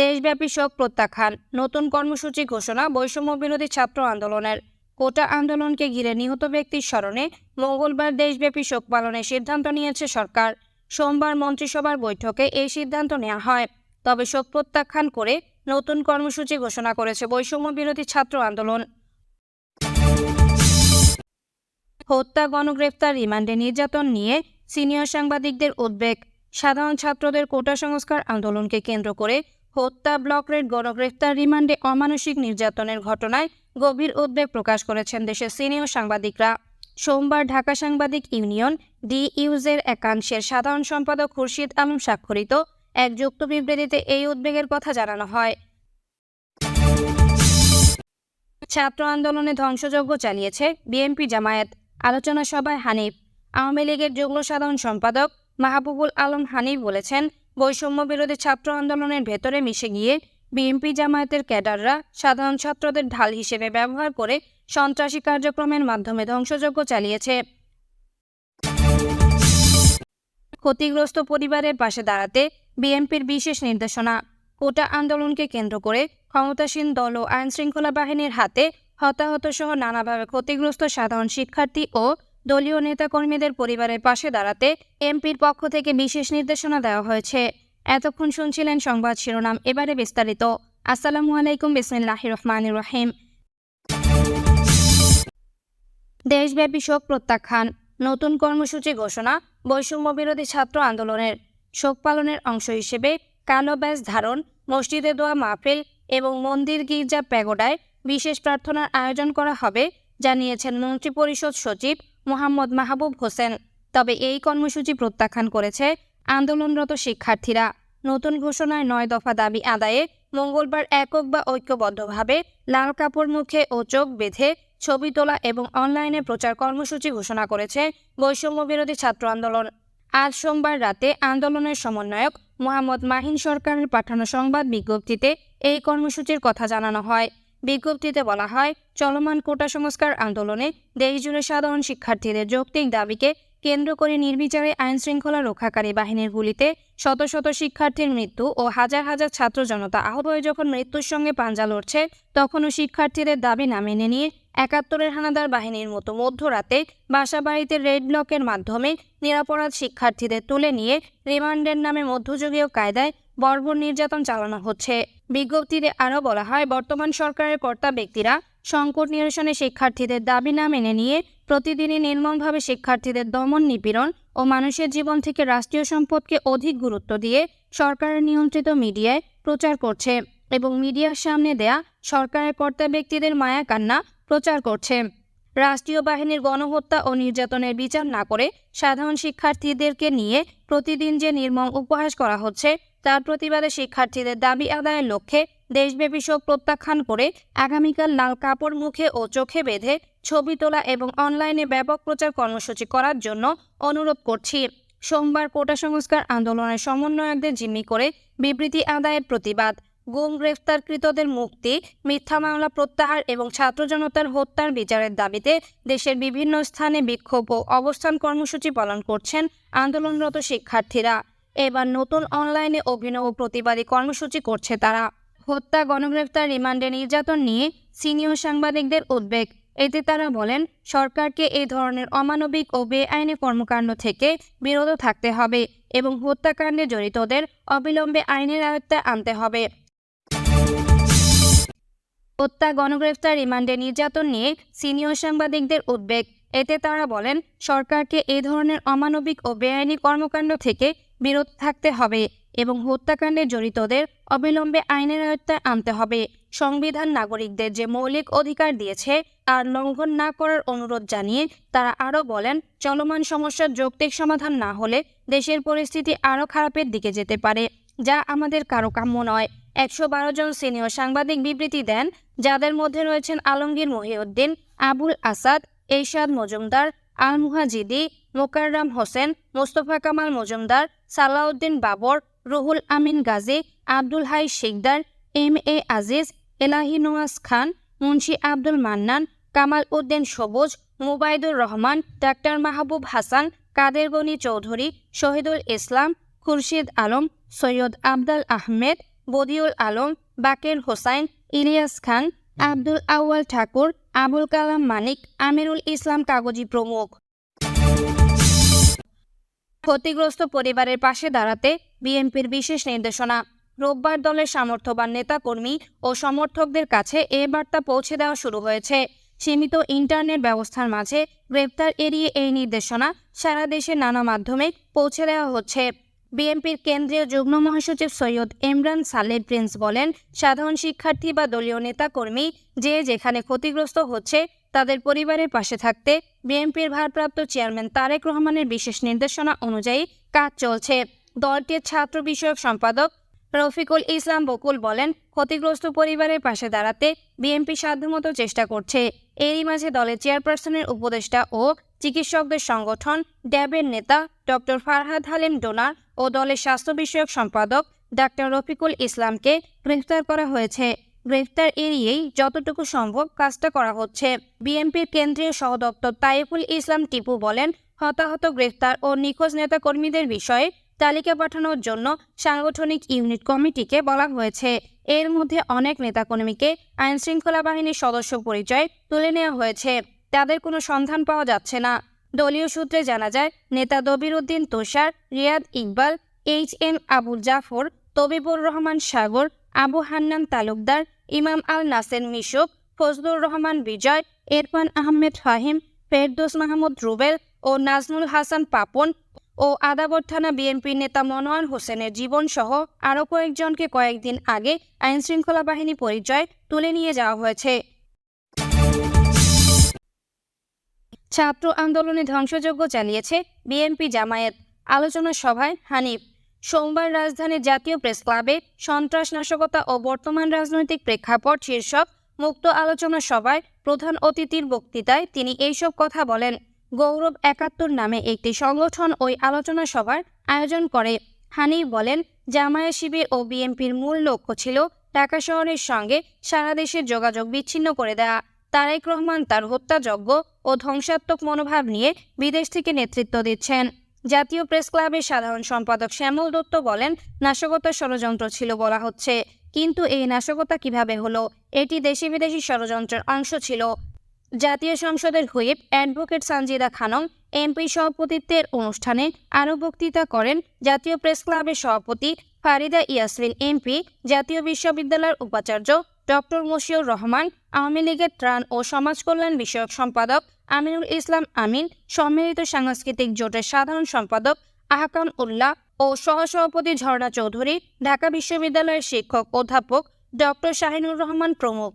দেশব্যাপী শোক প্রত্যাখ্যান, নতুন কর্মসূচি ঘোষণা, বৈষম্য বিরোধী ছাত্র আন্দোলনের কোটা আন্দোলনকে ঘিরে নিহত ব্যক্তির স্মরণে মঙ্গলবার দেশব্যাপী শোক পালনের সিদ্ধান্ত নিয়েছে সরকার। সোমবার মন্ত্রিসভার বৈঠকে এই সিদ্ধান্ত নেওয়া হয়। তবে শোক প্রত্যাখ্যান করে নতুন কর্মসূচি ঘোষণা করেছে বৈষম্য বিরোধী ছাত্র আন্দোলন। হত্যা, গণগ্রেফতার, রিমান্ডে নির্যাতন নিয়ে সিনিয়র সাংবাদিকদের উদ্বেগ। সাধারণ ছাত্রদের কোটা সংস্কার আন্দোলনকে কেন্দ্র করে হত্যা ব্লক রেড গণগ্রেফতার রিমান্ডে অমানসিক নির্যাতনের ঘটনায় গভীর উদ্বেগ প্রকাশ করেছেন দেশের সিনিয়র সাংবাদিকরা। সোমবার ঢাকা সাংবাদিক ইউনিয়ন ডি ইউজের একাংশের সাধারণ সম্পাদক খুরশিদ আলম স্বাক্ষরিত এক যুক্ত বিবৃতিতে এই উদ্বেগের কথা জানানো হয়। ছাত্র আন্দোলনে ধ্বংসযজ্ঞ চালিয়েছে বিএনপি জামায়াত, আলোচনা সভায় হানিফ। আওয়ামী লীগের যুগ্ম সাধারণ সম্পাদক মাহবুবুল আলম হানিফ বলেছেন বৈষম্য বিরোধী ছাত্র আন্দোলনের ভেতরে মিশে গিয়ে বিএনপি জামায়াতের ক্যাডাররা সাধারণ ছাত্রদের ঢাল হিসেবে ব্যবহার করে সন্ত্রাসী কার্যক্রমের মাধ্যমে ধ্বংসযজ্ঞ চালিয়েছে। ক্ষতিগ্রস্ত পরিবারের পাশে দাঁড়াতে বিএনপির বিশেষ নির্দেশনা। কোটা আন্দোলনকে কেন্দ্র করে ক্ষমতাসীন দল ও আইনশৃঙ্খলা বাহিনীর হাতে হতাহত সহ নানাভাবে ক্ষতিগ্রস্ত সাধারণ শিক্ষার্থী ও দলীয় নেতাকর্মীদের পরিবারের পাশে দাঁড়াতে এমপির পক্ষ থেকে বিশেষ নির্দেশনা দেওয়া হয়েছে। এতক্ষণ শুনছিলেন সংবাদ শিরোনাম, এবারে বিস্তারিত। আসসালামু আলাইকুম বিসমিল্লাহ রহমান রহিম। দেশব্যাপী শোক প্রত্যাখ্যান, নতুন কর্মসূচি ঘোষণা বৈষম্য বিরোধী ছাত্র আন্দোলনের। শোক পালনের অংশ হিসেবে কালো ব্যাস ধারণ, মসজিদে দোয়া মাহফিল এবং মন্দির গির্জা প্যাগোডায় বিশেষ প্রার্থনার আয়োজন করা হবে, জানিয়েছেন মন্ত্রিপরিষদ সচিব মোহাম্মদ মাহবুব হোসেন। তবে এই কর্মসূচি প্রত্যাখ্যান করেছে আন্দোলনরত শিক্ষার্থীরা। নতুন ঘোষণায় নয় দফা দাবি আদায়ে মঙ্গলবার একক বা ঐক্যবদ্ধভাবে লাল কাপড় মুখে ও চোখ বেঁধে ছবি তোলা এবং অনলাইনে প্রচার কর্মসূচি ঘোষণা করেছে বৈষম্য বিরোধী ছাত্র আন্দোলন। আজ সোমবার রাতে আন্দোলনের সমন্বয়ক মোহাম্মদ মাহিন সরকারের পাঠানো সংবাদ বিজ্ঞপ্তিতে এই কর্মসূচির কথা জানানো হয়। বিজ্ঞপ্তিতে বলা হয়, চলমান কোটা সংস্কার আন্দোলনে দেশজুড়ে সাধারণ শিক্ষার্থীদের যৌক্তিক দাবিকে কেন্দ্র করে নির্বিচারে আইন শৃঙ্খলা রক্ষাকারী বাহিনীর গুলিতে শত শত শিক্ষার্থীর মৃত্যু ও হাজার হাজার ছাত্র জনতা আহত হয়ে যখন মৃত্যুর সঙ্গে পাঞ্জা লড়ছে, তখনও শিক্ষার্থীদের দাবি না মেনে নিয়ে একাত্তরের হানাদার বাহিনীর মতো মধ্যরাতে বাসাবাড়িতে রেড ব্লকের মাধ্যমে নিরাপরাধ শিক্ষার্থীদের তুলে নিয়ে রিমান্ডের নামে মধ্যযুগীয় কায়দায় বর্বর নির্যাতন চালানো হচ্ছে। বিজ্ঞপ্তিতে আরও বলা হয়, বর্তমান সরকারের কর্তা ব্যক্তিরা সংকট নিরসনে শিক্ষার্থীদের দাবি না মেনে নিয়ে প্রতিদিনই নির্মমভাবে শিক্ষার্থীদের দমন নিপীড়ন ও মানুষের জীবন থেকে রাষ্ট্রীয় সম্পদকে অধিক গুরুত্ব দিয়ে সরকারের নিয়ন্ত্রিত মিডিয়ায় প্রচার করছে এবং মিডিয়ার সামনে দেয়া সরকারের কর্তা ব্যক্তিদের মায়া কান্না প্রচার করছে। রাষ্ট্রীয় বাহিনীর গণহত্যা ও নির্যাতনের বিচার না করে সাধারণ শিক্ষার্থীদেরকে নিয়ে প্রতিদিন যে নির্মম উপহাস করা হচ্ছে তার প্রতিবাদে শিক্ষার্থীদের দাবি আদায়ের লক্ষ্যে দেশব্যাপী শোক প্রত্যাখ্যান করে আগামীকাল লাল কাপড় মুখে ও চোখে বেঁধে ছবি তোলা এবং অনলাইনে ব্যাপক প্রচার কর্মসূচি করার জন্য অনুরোধ করছি। সোমবার কোটা সংস্কার আন্দোলনের সমন্বয়কদের জিম্মি করে বিবৃতি আদায়ের প্রতিবাদ। গুম গ্রেফতারকৃতদের মুক্তি, মিথ্যা মামলা প্রত্যাহার এবং ছাত্র জনতার হত্যার বিচারের দাবিতে দেশের বিভিন্ন স্থানে বিক্ষোভ ও অবস্থান কর্মসূচি পালন করছেন আন্দোলনরত শিক্ষার্থীরা। এবার নতুন অনলাইনে অভিনব প্রতিবাদী কর্মসূচি করছে তারা। হত্যা, গণগ্রেফতার, রিমান্ডে নির্যাতন নিয়ে সিনিয়র সাংবাদিকদের উদ্বেগ। এতে তারা বলেন, সরকারকে এই ধরনের অমানবিক ও বেআইনি কর্মকাণ্ড থেকে বিরত থাকতে হবে এবং হত্যাকাণ্ডে জড়িতদের অবিলম্বে আইনের আয়ত্তে আনতে হবে। হত্যা, গণগ্রেফতার, রিমান্ডে নির্যাতন নিয়ে সিনিয়র সাংবাদিকদের উদ্বেগ। এতে তারা বলেন, সরকারকে এই ধরনের অমানবিক ও বেআইনি কর্মকাণ্ড থেকে বিরত থাকতে হবে এবং হত্যাকাণ্ডে জড়িতদের অবিলম্বে আইনের আয়ত্তায় আনতে হবে। সংবিধান নাগরিকদের যে মৌলিক অধিকার দিয়েছে আর লঙ্ঘন না করার অনুরোধ জানিয়ে তারা আরও বলেন, চলমান সমস্যার যৌক্তিক সমাধান না হলে দেশের পরিস্থিতি আরও খারাপের দিকে যেতে পারে, যা আমাদের কারও কাম্য নয়। একশো বারো জন সিনিয়র সাংবাদিক বিবৃতি দেন, যাদের মধ্যে রয়েছেন Alamgir Mohiuddin, Abul Asad Ershad Majumdar Al Muhajidi Mokarram Hossain, Mostafa Kamal Majumdar, Salauddin Babar, Ruhul Amin Gazi, Abdul Hai Sikder M A Aziz, Elahi Nawaz Khan, Munshi Abdul Mannan, Kamal Uddin Sabuj, Mubaidur Rahman, doctor Mahbub Hasan, Kader Gani Chowdhury, Shahidul Islam, Khurshid Alam, Syed Abdal Ahmed, Badiul Alam, Baker Hossain, Ilias Khan, Abdul Awal Thakur Abul Kalam Manik, Amirul Islam কাগজি প্রমুখ। ক্ষতিগ্রস্ত পরিবারের পাশে দাঁড়াতে বিএনপির বিশেষ নির্দেশনা। রোববার দলের সামর্থ্যবান নেতাকর্মী ও সমর্থকদের কাছে এ বার্তা পৌঁছে দেওয়া শুরু হয়েছে। সীমিত ইন্টারনেট ব্যবস্থার মাঝে গ্রেপ্তার এড়িয়ে এই নির্দেশনা সারা দেশে নানা মাধ্যমে পৌঁছে দেওয়া হচ্ছে। বিএনপির কেন্দ্রীয় যুগ্ম মহাসচিব সৈয়দ ইমরান সালেহ প্রিন্স বলেন, সাধারণ শিক্ষার্থী বা দলীয় নেতাকর্মী যে যেখানে ক্ষতিগ্রস্ত হচ্ছে তাদের পরিবারের পাশে থাকতে বিএনপির ভারপ্রাপ্ত চেয়ারম্যান তারেক রহমানের বিশেষ নির্দেশনা অনুযায়ী কাজ চলছে। দলটির ছাত্র বিষয়ক সম্পাদক রফিকুল ইসলাম বকুল বলেন, ক্ষতিগ্রস্ত পরিবারের পাশে দাঁড়াতে বিএনপি সাধ্যমতো চেষ্টা করছে। এরই মাঝে দলের চেয়ারপারসনের উপদেষ্টা ও চিকিৎসকদের সংগঠন, ড্যাবের নেতা ডক্টর ফারহাদ হালিম ডোনার ও দলের স্বাস্থ্য বিষয়ক সম্পাদক ডাক্তার রফিকুল ইসলামকে গ্রেফতার করা হয়েছে। গ্রেফতার এড়িয়েই যতটুকু সম্ভব কাজটা করা হচ্ছে। বিএনপির কেন্দ্রীয় সহদপ্তর তাইফুল ইসলাম টিপু বলেন, হতাহত, গ্রেফতার ও নিখোঁজ নেতাকর্মীদের বিষয়ে তালিকা পাঠানোর জন্য সাংগঠনিক ইউনিট কমিটিকে বলা হয়েছে। এর মধ্যে অনেক নেতাকর্মীকে আইনশৃঙ্খলা বাহিনীর সদস্য পরিচয় তুলে নেওয়া হয়েছে। তাদের কোনো সন্ধান পাওয়া যাচ্ছে না। দলীয় সূত্রে জানা যায়, নেতা দবির উদ্দিন তুষার, রিয়াদ ইকবাল, এইচ এম আবুল জাফর, তবিবুর রহমান সাগর, আবু হান্নান তালুকদার, ইমাম আল নাসের মিশুক, ফজলুর রহমান বিজয়, এরফান আহমেদ ফাহিম, ফেরদৌস মাহমুদ রুবেল ও নাজমুল হাসান পাপন ও আদাবর থানা বিএনপি নেতা মনোয়ার হোসেনের জীবন সহ আরও কয়েকজনকে কয়েকদিন আগে আইনশৃঙ্খলা বাহিনী পরিচয় তুলে নিয়ে যাওয়া হয়েছে। ছাত্র আন্দোলনে ধ্বংসযজ্ঞ চালিয়েছে বিএনপি জামায়াত। আলোচনা সভায় হানিফ। সোমবার রাজধানীর জাতীয় প্রেস ক্লাবে সন্ত্রাস নাশকতা ও বর্তমান রাজনৈতিক প্রেক্ষাপট শীর্ষক মুক্ত আলোচনা সভায় প্রধান অতিথির বক্তৃতায় তিনি এইসব কথা বলেন। গৌরব একাত্তর নামে একটি সংগঠন ওই আলোচনা সভার আয়োজন করে। হানিফ বলেন জামায়া শিবির ও বিএনপির মূল লক্ষ্য ছিল ঢাকা শহরের সঙ্গে সারা দেশের যোগাযোগ বিচ্ছিন্ন করে দেয়া তারেক রহমান তার হত্যাযজ্ঞ ও ধ্বংসাত্মক মনোভাব নিয়ে বিদেশ থেকে নেতৃত্ব দিচ্ছেন। জাতীয় প্রেস ক্লাবের সাধারণ সম্পাদক শ্যামল দত্ত বলেন, নাশকতার ষড়যন্ত্র ছিল বলা হচ্ছে। কিন্তু এই নাশকতা কীভাবে হলো? এটি দেশি বিদেশি ষড়যন্ত্রের অংশ ছিল। জাতীয় সংসদের whip advocate Sanjida Khanam MP সভাপতিত্বের অনুষ্ঠানে আরও বক্তৃতা করেন জাতীয় প্রেস ক্লাবের সভাপতি ফারিদা ইয়াসমিন এমপি, জাতীয় বিশ্ববিদ্যালয়ের উপাচার্য ডক্টর মশিউর রহমান, আওয়ামী লীগের ত্রাণ ও সমাজ কল্যাণ বিষয়ক সম্পাদক আমিনুল ইসলাম আমিন, সম্মিলিত সাংস্কৃতিক জোটের সাধারণ সম্পাদক আহকাম উল্লাহ ও সহসভাপতি ঝর্ণা চৌধুরী, ঢাকা বিশ্ববিদ্যালয়ের শিক্ষক অধ্যাপক ডক্টর শাহিনুর রহমান প্রমুখ।